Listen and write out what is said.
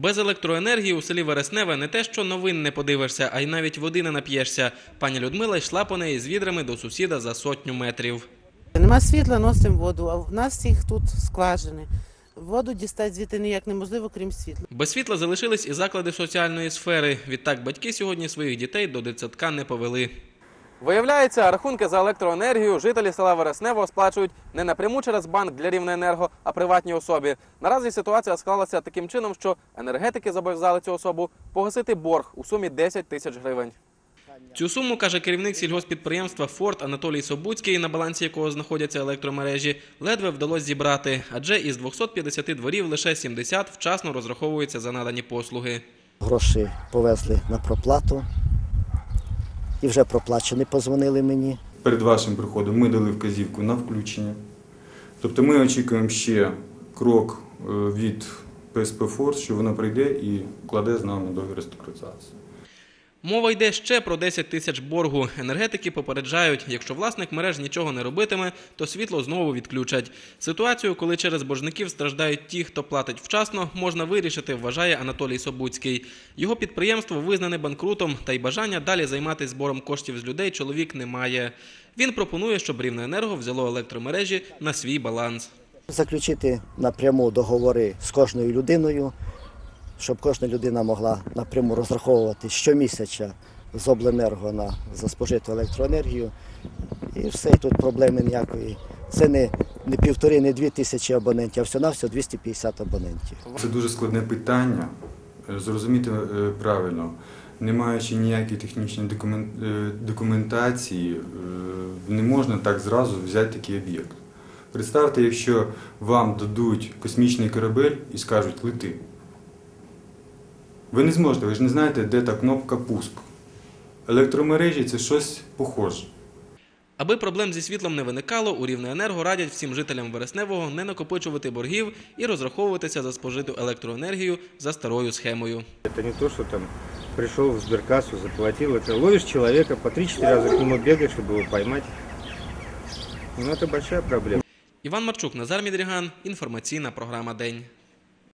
Без електроенергії у селі Вересневе не те, що новин не подивишся, а й навіть води не нап'єшся. Пані Людмила йшла по неї з відрами до сусіда за сотню метрів. Нема світла, носимо воду, а в нас всіх тут скважини. Воду дістати звідти ніяк неможливо, крім світла. Без світла залишились і заклади соціальної сфери. Відтак батьки сьогодні своїх дітей до дитсадка не повели. Виявляється, рахунки за електроенергію жителі села Вереснево сплачують не напряму через банк для Рівнеенерго, а приватній особі. Наразі ситуація склалася таким чином, що енергетики зобов'язали цю особу погасити борг у сумі 10 тисяч гривень. Цю суму, каже керівник сільгоспідприємства Форт Анатолій Собуцький, на балансі якого знаходяться електромережі, ледве вдалося зібрати, адже із 250 дворів лише 70 вчасно розраховуються за надані послуги. Гроші повезли на проплату. І вже проплачені позвонили мені. перед вашим приходом ми дали вказівку на включення. Тобто ми очікуємо ще крок е, від ПСП Форс, що вона прийде і кладе з нами договір реструктуризації. Мова йде ще про 10 тисяч боргу. Енергетики попереджають, якщо власник мереж нічого не робитиме, то світло знову відключать. Ситуацію, коли через боржників страждають ті, хто платить вчасно, можна вирішити, вважає Анатолій Собуцький. Його підприємство визнане банкрутом, та й бажання далі займатися збором коштів з людей чоловік не має. Він пропонує, щоб Рівнеенерго взяло електромережі на свій баланс. Заключити напряму договори з кожною людиною, щоб кожна людина могла напряму розраховувати щомісяця з обленерго на за спожиту електроенергію. І все, і тут проблеми ніякої. Це не, не півтори, не дві тисячі абонентів, а всього-навсього 250 абонентів. Це дуже складне питання. Е, Зрозуміти е, правильно, не маючи ніякої технічної е, документації, не можна так зразу взяти такий об'єкт. Представте, якщо вам дадуть космічний корабель і скажуть лети. Ви не зможете, ви ж не знаєте, де та кнопка пуск. Електромережі це щось похоже. Аби проблем зі світлом не виникало, у Рівнеенерго радять всім жителям Вересневого не накопичувати боргів і розраховуватися за спожиту електроенергію за старою схемою. Это не то, что там пришел в сберкассу, заплатил. Это ловишь человека, по 3-4 раза к нему бегаешь, чтобы его поймать. Ну, это большая проблема. Іван Марчук, Назар Мідріган. Інформаційна програма День.